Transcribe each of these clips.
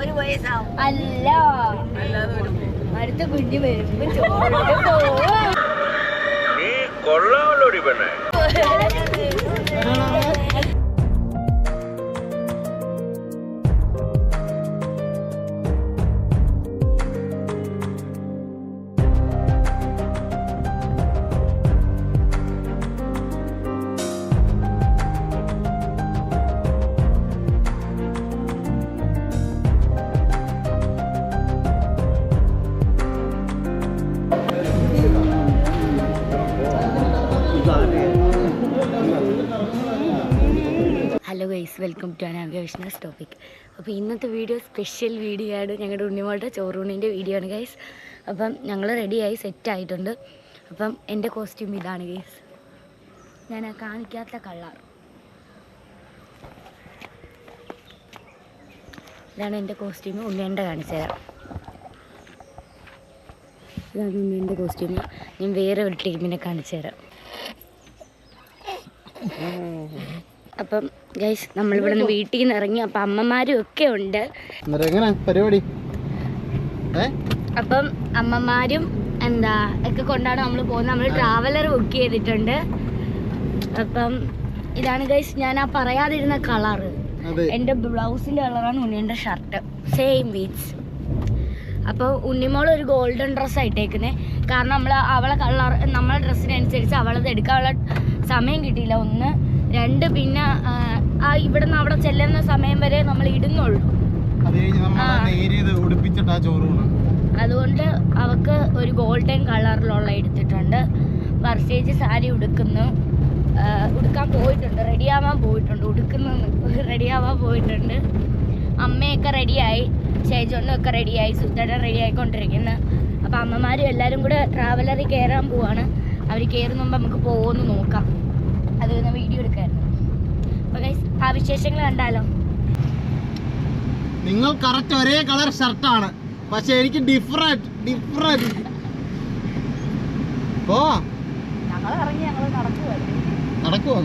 ഒരു വയസ്സാവും. അല്ല. അടുത്ത കുഞ്ഞു വരുമ്പോ നീ കൊള്ളാമല്ലോടി പെണ്ണേ. Hello guys welcome to Anamika business topic അപ്പോൾ ഇന്നത്തെ വീഡിയോ സ്പെഷ്യൽ വീഡിയോ ആണ് ഞങ്ങളുടെ ഉണ്ണിമോളുടെ ചോറൂണിന്റെ വീഡിയോ ആണ് ഗൈസ് അപ്പം ഞങ്ങൾ റെഡിയായി സെറ്റ് ആയിട്ടുണ്ട്. അപ്പം എന്റെ കോസ്റ്റ്യൂം ഇതാണ് ഗൈസ് ഞാൻ കാണിക്കാത്ത കളർ ഇതാണ് എന്റെ കോസ്റ്റ്യൂം ഉണ്ണിയന്റെ കാണിച്ചു തരാം. ഇതാണ് ഉണ്ണിയന്റെ കോസ്റ്റ്യൂം ഞാൻ വേറെ ഒരു ടീമിനെ കാണിച്ചു തരാം. അപ്പം ഗൈസ് നമ്മളിവിടെ നിന്ന് വീട്ടിൽ നിന്ന് ഇറങ്ങി. അപ്പം അമ്മമാരും ഒക്കെ ഉണ്ട്. പരിപാടി? അപ്പം അമ്മമാരും എന്താ ഒക്കെ കൊണ്ടാണ് നമ്മൾ പോകുന്നത്. നമ്മൾ ട്രാവലർ ബുക്ക് ചെയ്തിട്ടുണ്ട്. അപ്പം ഇതാണ് ഗൈസ് ഞാൻ ആ പറയാതിരുന്ന കളറ് അതെ. എന്റെ ബ്ലൗസിന്റെ കളറാണ് ഉണ്ണിയുടെ ഷർട്ട് സെയിം വീറ്റ്സ് അപ്പോൾ ഉണ്ണിമോൾ ഒരു ഗോൾഡൻ ഡ്രസ്സ് ആയിട്ടേക്കുന്നത് കാരണം നമ്മൾ അവളെ കളർ നമ്മളെ ഡ്രസ്സിനനുസരിച്ച് അവളത് എടുക്കാനുള്ള സമയം കിട്ടിയില്ല. ഒന്ന് രണ്ട് പിന്നെ ആ, ഇവിടുന്ന് അവിടെ ചെല്ലുന്ന സമയം വരെ നമ്മൾ ഇടുന്നുള്ളൂ. അതുകൊണ്ട് അവക്ക് ഒരു ഗോൾഡൻ കളറിലുള്ള എടുത്തിട്ടുണ്ട്. വർഷേജ് സാരി ഉടുക്കുന്നു. ഉടുക്കാൻ പോയിട്ടുണ്ട്. റെഡിയാവാൻ പോയിട്ടുണ്ട്. ഉടുക്കുന്നു. റെഡിയാവാൻ പോയിട്ടുണ്ട്. അമ്മയൊക്കെ റെഡിയായി. ചേച്ചോണ്ണൊക്കെ റെഡിയായി. സുധട റെഡി ആയിക്കൊണ്ടിരിക്കുന്നു അപ്പം അമ്മമാരും എല്ലാവരും കൂടെ ട്രാവലറിൽ കയറാൻ പോവാണ്. അവർ കയറുന്ന മുമ്പ് നമുക്ക് പോകുമെന്ന് നോക്കാം. അത് നിന്ന് വീഡിയോ എടുക്കായിരുന്നു. അപ്പോൾ ഗൈസ് ആ വിശേഷങ്ങൾ കണ്ടാലോ? നിങ്ങൾ കറക്റ്റ് ഒരേ കളർ ഷർട്ടാണ് പക്ഷെ എനിക്ക് ഡിഫറെന്റ് ഡിഫറെന്റ് ഓ. ഞങ്ങൾ ഇറങ്ങി ഞങ്ങൾ നടക്കുവായിരുന്നു നടക്കുവോ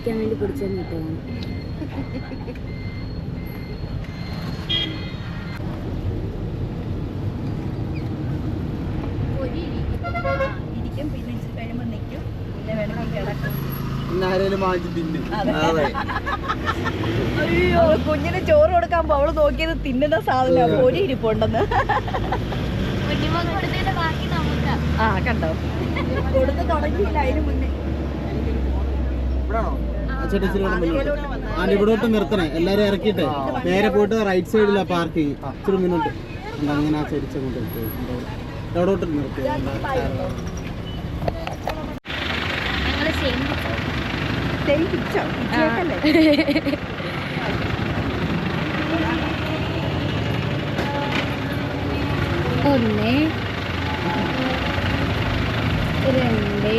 ഇന്നാരേലും വേണ്ടി പിടിച്ചാൽ കിട്ടുന്നു അയ്യോ കുഞ്ഞിന് ചോറ് കൊടുക്കാൻ അവൾ നോക്കിയത് തിന്നുന്ന സാധനം പൊരി ഇരിപ്പുണ്ടെന്ന്. ആ കണ്ടോ? കൊടുത്ത് തുടങ്ങിയില്ല അതിന് മുന്നേ. ഇവിടാണോ ഇച്ചിരി കൂടെ മുന്നോട്ട് ഇവിടോട്ട് നിർത്തണേ. എല്ലാരും ഇറക്കിയിട്ട്. നേരെ പോയിട്ട് റൈറ്റ് സൈഡിലാ പാർക്ക് ഇച്ചിരി മുന്നോട്ട്. അങ്ങനെ ആ ചെരിച്ച കൊണ്ട് എവിടോട്ട് നിർത്തി ഒന്ന് രണ്ട്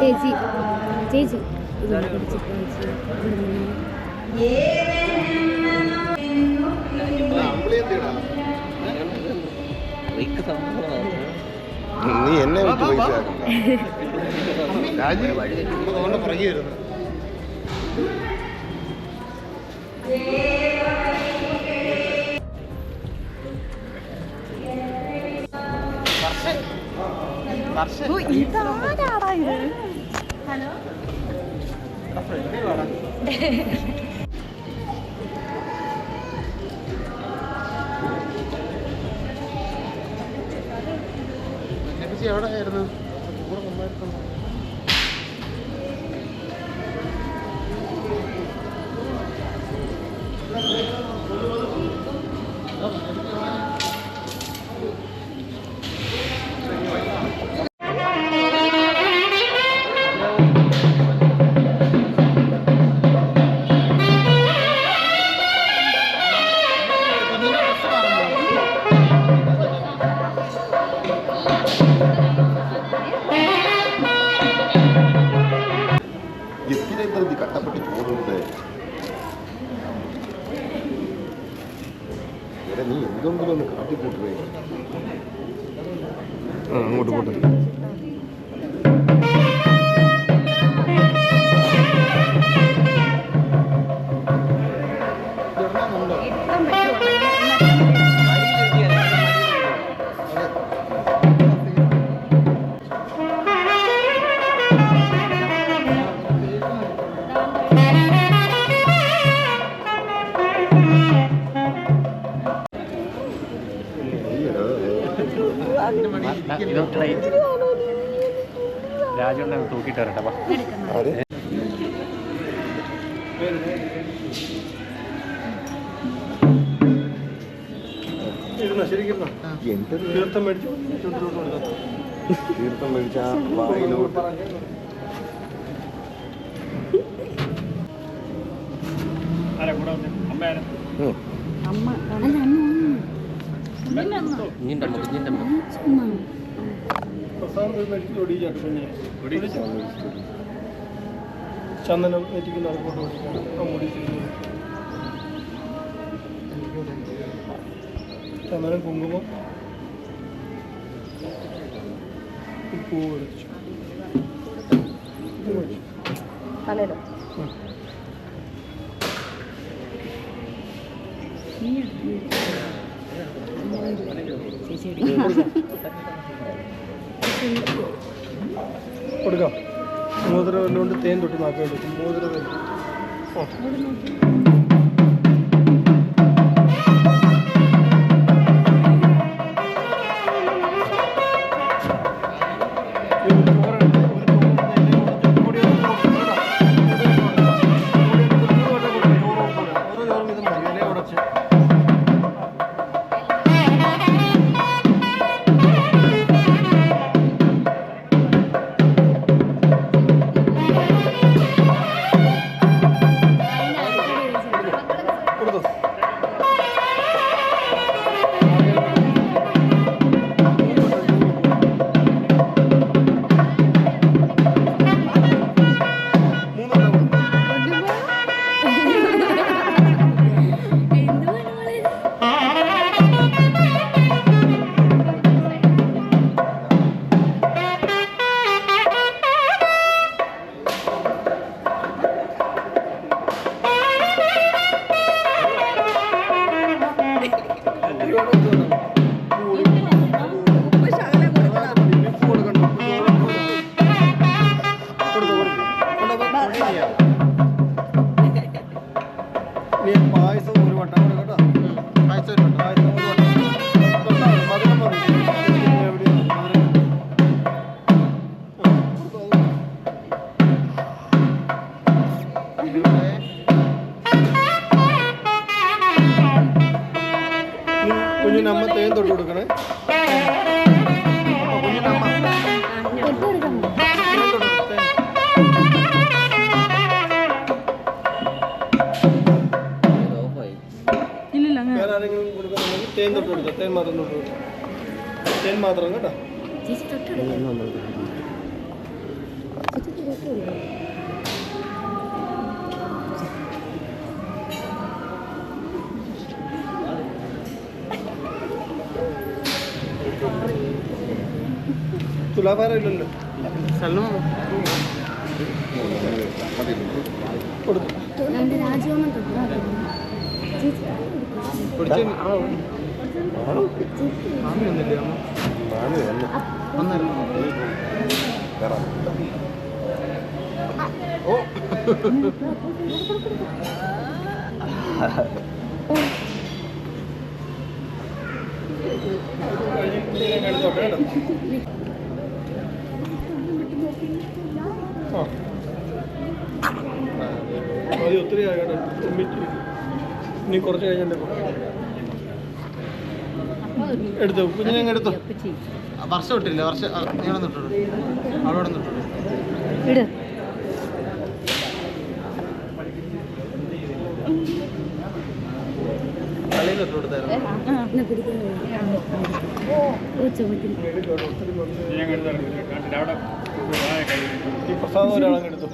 ചേച്ചി ചേച്ചി. നീ എന്നെ വിട്ട് പൈസ രാജീവ് പറഞ്ഞു ഇതാരാടാ ഇത് എവിടെ ആയിരുന്നു കൂടെ നന്നായിരുന്നു എന്തെങ്കിലും ഒന്ന് രാജുണ്ണ തൂക്കിട്ട് വരട്ടെ വാ. ആര് എന്റെ തീർത്ഥം മേടിച്ചു? തീർത്ഥം മേടിച്ച? വായിലോട്ട്. നിന്റെ അമ്മ നിന്റെ അമ്മ ആരാ? ഉം. ചന്ദനം നെറ്റിക്ക് നടക്കൊണ്ട് ഓടിക്കണം മുടി ചന്ദനം കുങ്കുമം. പൂ ഒഴിച്ചു തലയിലോ? കൊടുക്കാം മോതിരം കൊണ്ട് തേൻ തൊട്ടി നാക്കാൻ എടുക്കും മോതിരം വെച്ച്. ഓ. തേൻ മാത്രം തൊട്ട് തേൻ മാത്രം കേട്ടോ. തുലാഭാരം ഇല്ലല്ലോ കൊടുത്തു ഓ ഒത്തിരി ആയി കേട്ടോ. ഒരുമിച്ച് ഇനി കുറച്ച് കഴിഞ്ഞാൽ എടുത്തോ? കുഞ്ഞിനെ അങ്ങ് എടുത്തോ വർഷം ഇട്ടില്ല വർഷം ഇവിടെ നിട്ടോളൂ അവിടെ ഇട്. തലയിൽ ഇട്ട് കൊടുത്തായിരുന്നു? പ്രസാദം ഒരാളങ്ങ് എടുത്തു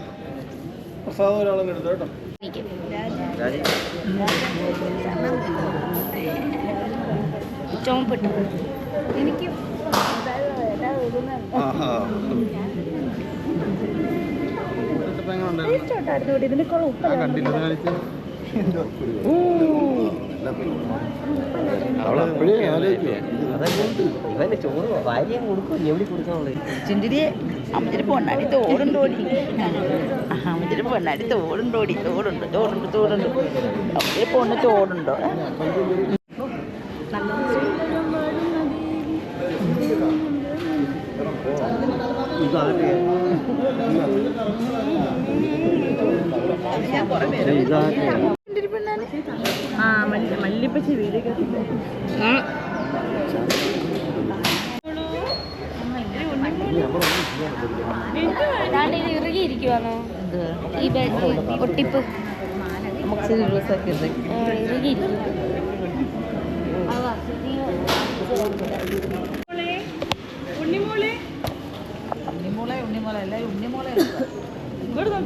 പ്രസാദം ഒരാളങ്ങ് എടുത്തു കേട്ടോ? ചുമപ്പിട്ടു എനിക്ക് കണ്ടില്ല ഇത് കളിച്ച് അവളെപ്പോഴേ ആലോചിക്കുക ചുണ്ടിരിയെ അമ്മച്ചിരി പൊണ്ണാടി തോടുണ്ടോടി അമ്മച്ചിരി പൊണ്ണാടി തോടുണ്ടോടി തോടുണ്ട് തോടുണ്ട് തോടുണ്ട്. അമ്മച്ചിരി പൊണ്ണ് തോടുണ്ടോ? ആ മല്ലിപ്പച്ചി വീട് അതാണ്ട് ഇത് ഇറുകിയിരിക്കുവാണോ ഈ ഒട്ടിപ്പ്. ഇറുകിയിരിക്കും मलाई यायला मलाई मला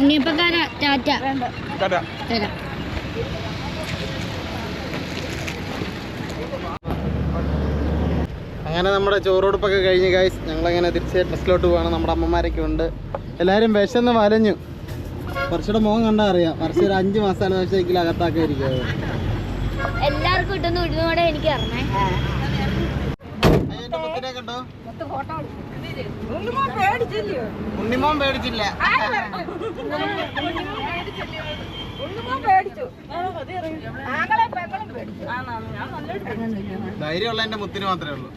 ഉണ്ണിയപ്പക്കാര ടാറ്റ. തരാം. അങ്ങനെ നമ്മുടെ ചോറോടുപ്പൊക്കെ കഴിഞ്ഞ് ഗൈസ് ഞങ്ങളങ്ങനെ തിരിച്ച് ബസ്സിലോട്ട് പോവാണ്. നമ്മുടെ അമ്മമാരൊക്കെ ഉണ്ട്. എല്ലാവരും വിശന്ന് വലഞ്ഞു. കുറച്ചുകൂടെ മുഖം കണ്ടാ അറിയാം. കുറച്ച് ഒരു അഞ്ച് മസാല ദോശയ്ക്കിൽ എങ്കിലും അകത്താക്കായിരിക്കും എല്ലാവർക്കും ഇട്ടൊന്നും ഉഴുന്നോടെ എനിക്ക് അറിഞ്ഞേ കണ്ടോ? ഉണ്ണിമോൻ പേടിച്ചില്ല? ധൈര്യമുള്ള എന്റെ മുത്തിന് മാത്രമേ ഉള്ളൂ.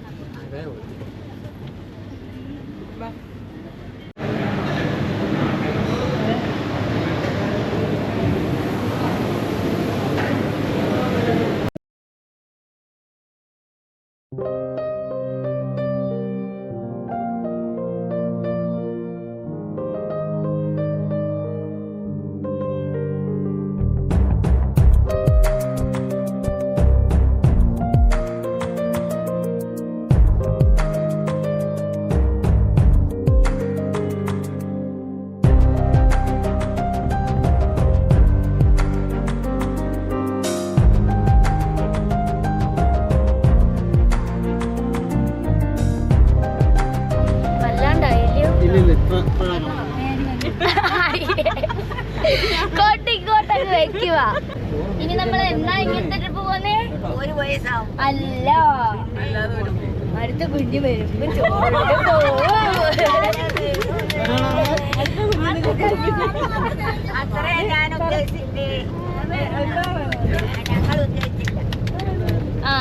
ആ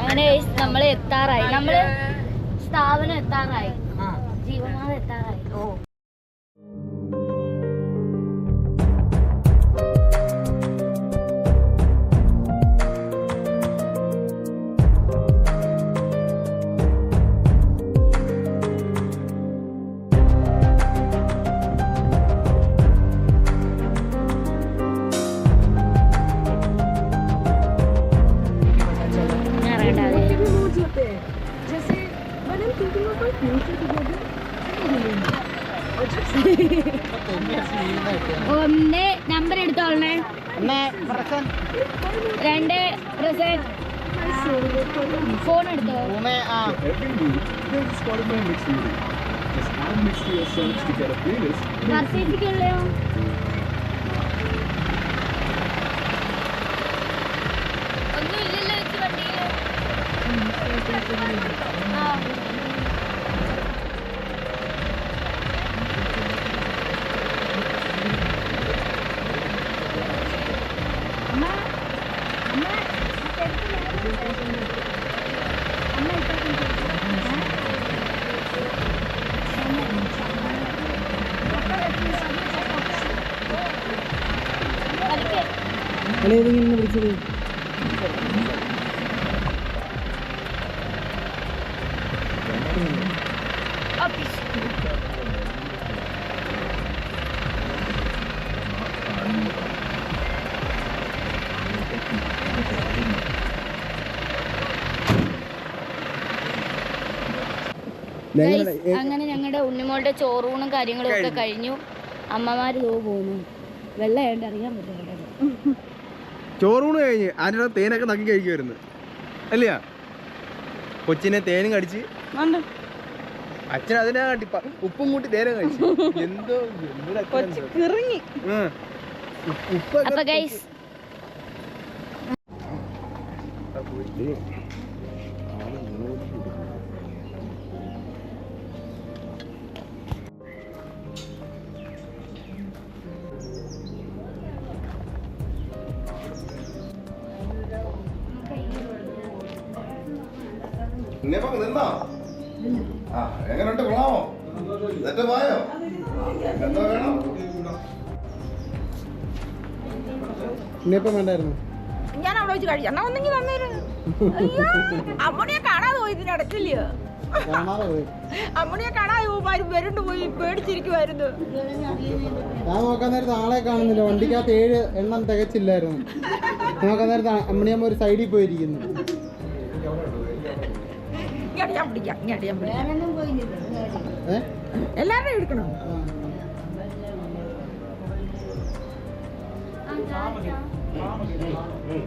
അങ്ങനെ നമ്മൾ എത്താറായി നമ്മൾ സ്ഥാപനം എത്താറായി. രണ്ട് ഫോൺ എടുത്തോ? ആ. Every week, there's അങ്ങനെ ഞങ്ങളുടെ ഉണ്ണിമോളുടെ ചോറൂണും കാര്യങ്ങളും ഒക്കെ കഴിഞ്ഞു. അമ്മമാര് തോ പോന്നു. വെള്ളം അറിയാൻ പറ്റില്ല ചോറൂണ് കഴിഞ്ഞ് അതിനുള്ള തേനൊക്കെ നക്കി കഴിക്കുമായിരുന്നു അല്ലയാ? കൊച്ചിനെ തേനും കടിച്ച്. അച്ഛൻ അതിനെ ഉപ്പും കൂട്ടി നേരം കഴിച്ചു. എന്തോ കിറങ്ങി. ഉപ്പ്- വേണ്ടായിരുന്നു. ഞാൻ അവിടെ വെച്ച് കഴിച്ചു എന്നാ ഒന്നെങ്കിൽ അമ്മണിയെ കാണാതെ പോയി ഇതിനടക്കില്ലയോ അമ്മണിയെ കാണാതെ പോകുമാരും വരണ്ട് പോയി പേടിച്ചിരിക്കുമായിരുന്നു ഞാൻ നോക്കാൻ നേരത്തെ ആളെ കാണുന്നില്ല. വണ്ടിക്കകത്ത് ഏഴ് എണ്ണം തികച്ചില്ലായിരുന്നു. നോക്കാൻ നേരത്തെ അമ്മണിയമ്മ ഒരു സൈഡിൽ പോയിരിക്കുന്നു. എല്ലാരും ഞാൻ ம். ம்.